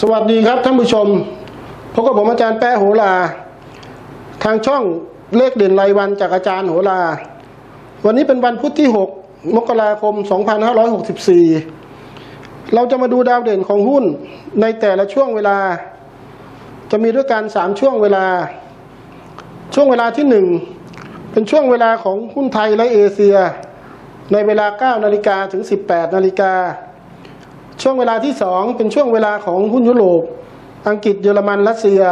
สวัสดีครับท่านผู้ชมพบกับผมอาจารย์แป๊ะโหราทางช่องเลขเด่นรายวันจากอาจารย์โหราวันนี้เป็นวันพุธที่ 6 มกราคม 2564 เราจะมาดูดาวเด่นของหุ้นในแต่ละช่วงเวลา จะมีด้วยกัน 3 ช่วงเวลา ช่วงเวลาที่ 1 เป็นช่วงเวลาของหุ้นไทยและเอเชีย ในเวลา 9 นาฬิกาถึง 18 นาฬิกา ช่วงเวลาที่สองเป็นช่วงเวลาของหุ้นยุโรป อังกฤษเยอรมันรัสเซีย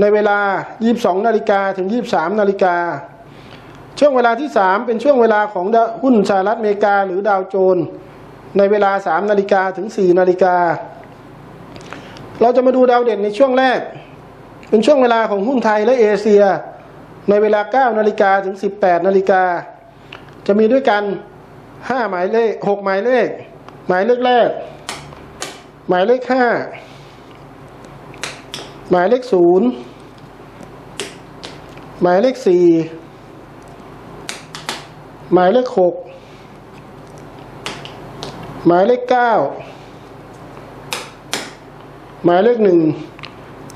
ในเวลา 22 นาฬิกาถึง 23 นาฬิกา ช่วงเวลาที่สามเป็นช่วงเวลาของหุ้นสหรัฐอเมริกาหรือดาวโจนส์ในเวลา 3 นาฬิกาถึง 4 นาฬิกา เราจะมาดูดาวเด่นในช่วงแรก เป็นช่วงเวลาของหุ้นไทยและเอเชีย ในเวลา 9 นาฬิกาถึง 18 นาฬิกา จะมีด้วยกัน 5 หมายเลข 6 หมายเลข หมายเลขแรก หมายเลขห้าหมายเลขศูนย์หมายเลขสี่หมายเลขหกหมายเลขเก้าหมายเลขหนึ่ง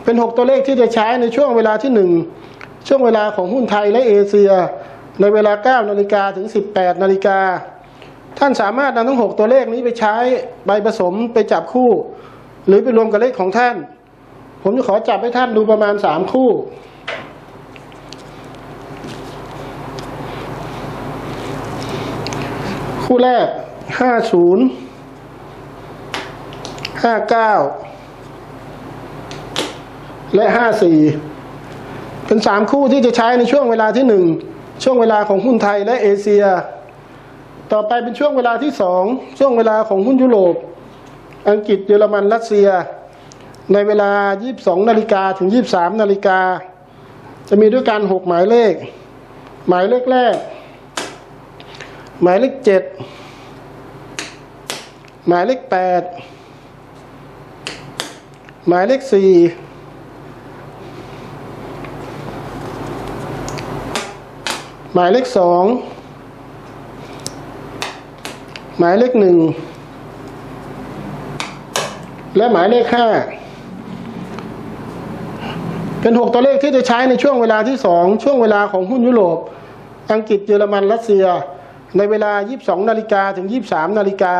เป็นหกตัวเลขที่จะใช้ในช่วงเวลาที่หนึ่งช่วงเวลาของหุ้นไทยและเอเชีย ในเวลา9นาฬิกาถึง18นาฬิกา ท่านสามารถนำทั้งหกตัวเลขนี้ไปใช้ใบผสมไปจับคู่ หรือไปรวมกับเลขของท่าน ผมจะขอจับให้ท่านดูประมาณสามคู่ คู่แรกห้าศูนย์ห้าเก้าและห้าสี่เป็นสามคู่ที่จะใช้ในช่วงเวลาที่หนึ่งช่วงเวลาของหุ้นไทยและเอเชีย ต่อไปเป็นช่วงเวลาที่สองช่วงเวลาของหุ้นยุโรป อังกฤษเยอรมันรัสเซีย ในเวลา 22 นาฬิกาถึง 23 นาฬิกา จะมีด้วยกัน 6 หมายเลข หมายเลขแรก หมายเลข 7 หมายเลข 8 หมายเลข 4หมายเลข2 หมายเลขหนึ่งและหมายเลขห้าเป็นหกตัวเลขที่จะใช้ในช่วงเวลาที่สองช่วงเวลาของหุ้นยุโรป อังกฤษเยอรมันรัสเซีย ในเวลา 22 นาฬิกาถึง 23 นาฬิกา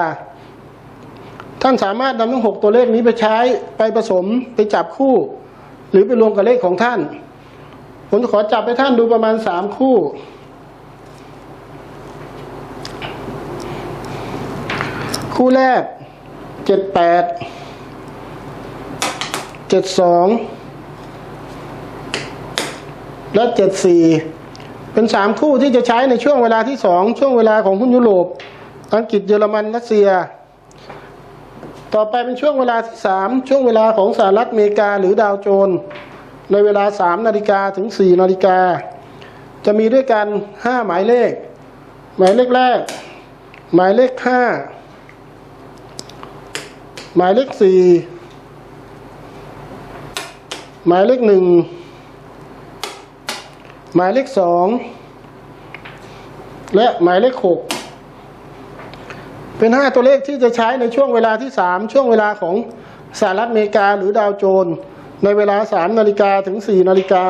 ท่านสามารถนำทั้งหกตัวเลขนี้ไปใช้ไปผสมไปจับคู่ หรือไปรวมกับเลขของท่าน ผมจะขอจับให้ท่านดูประมาณสามคู่ คู่แรกเจ็ดแปดเจ็ดสองและเจ็ดสี่เป็นสามคู่ที่จะใช้ในช่วงเวลาที่สองช่วงเวลาของหุ้นยุโรป อังกฤษเยอรมันรัสเซีย ต่อไปเป็นช่วงเวลาที่สามช่วงเวลาของสหรัฐอเมริกาหรือดาวโจนส์ในเวลาสามนาฬิกาถึงสี่นาฬิกา จะมีด้วยกันห้าหมายเลข หมายเลขแรก หมายเลขห้า หมายเลขสี่หมายเลขหนึ่งหมายเลขสองและหมายเลขหกเป็นห้าตัวเลขที่จะใช้ในช่วงเวลาที่สามช่วงเวลาของสหรัฐอเมริกาหรือดาวโจน ในเวลาสามนาฬิกาถึงสี่นาฬิกา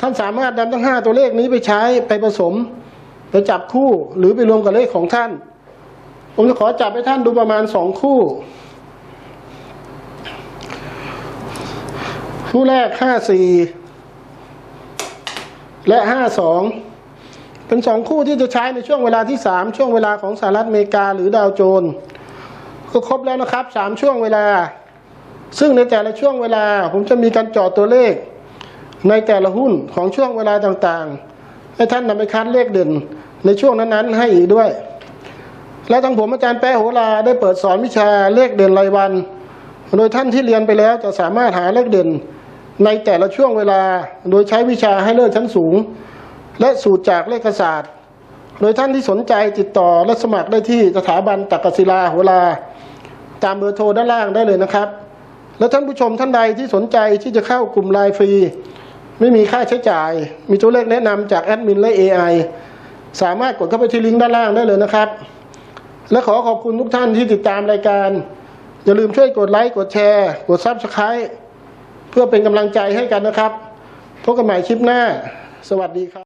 ท่านสามารถนำทั้งห้าตัวเลขนี้ไปใช้ไปผสม ไปจับคู่หรือไปรวมกับเลขของท่าน ผมจะขอจับให้ท่านดูประมาณสองคู่ คู่แรกห้าสี่และห้าสองเป็นสองคู่ที่จะใช้ในช่วงเวลาที่สามช่วงเวลาของสหรัฐอเมริกาหรือดาวโจนส์ก็ครบแล้วนะครับสามช่วงเวลา ซึ่งในแต่ละช่วงเวลา ผมจะมีการจอดตัวเลข ในแต่ละหุ้นของช่วงเวลาต่างๆ ให้ท่านนำไปคัดเลขเด่นในช่วงนั้นๆ ให้อีกด้วย และทั้งผมอาจารย์แป๊ะโหราได้เปิดสอนวิชาเลขเด่นรายวัน โดยท่านที่เรียนไปแล้วจะสามารถหาเลขเด่น ในแต่ละช่วงเวลาโดยใช้วิชาให้เลิศชั้นสูง และสูตรจากเลขศาสตร์ โดยท่านที่สนใจติดต่อและสมัครได้ที่สถาบันตักกศิลาโหราตามเบอร์โทรด้านล่างได้เลยนะครับ และท่านผู้ชมท่านใดที่สนใจที่จะเข้ากลุ่มไลน์ฟรี ไม่มีค่าใช้จ่าย มีตัวเลขแนะนำจากแอดมินและ AI สามารถกดเข้าไปที่ลิงก์ด้านล่างได้เลยนะครับ และขอขอบคุณทุกท่านที่ติดตามรายการ อย่าลืมช่วยกดไลค์กดแชร์ กดซับสไคร b e เพื่อเป็นกำลังใจให้กันนะครับ พบกันใหม่คลิปหน้า สวัสดีครับ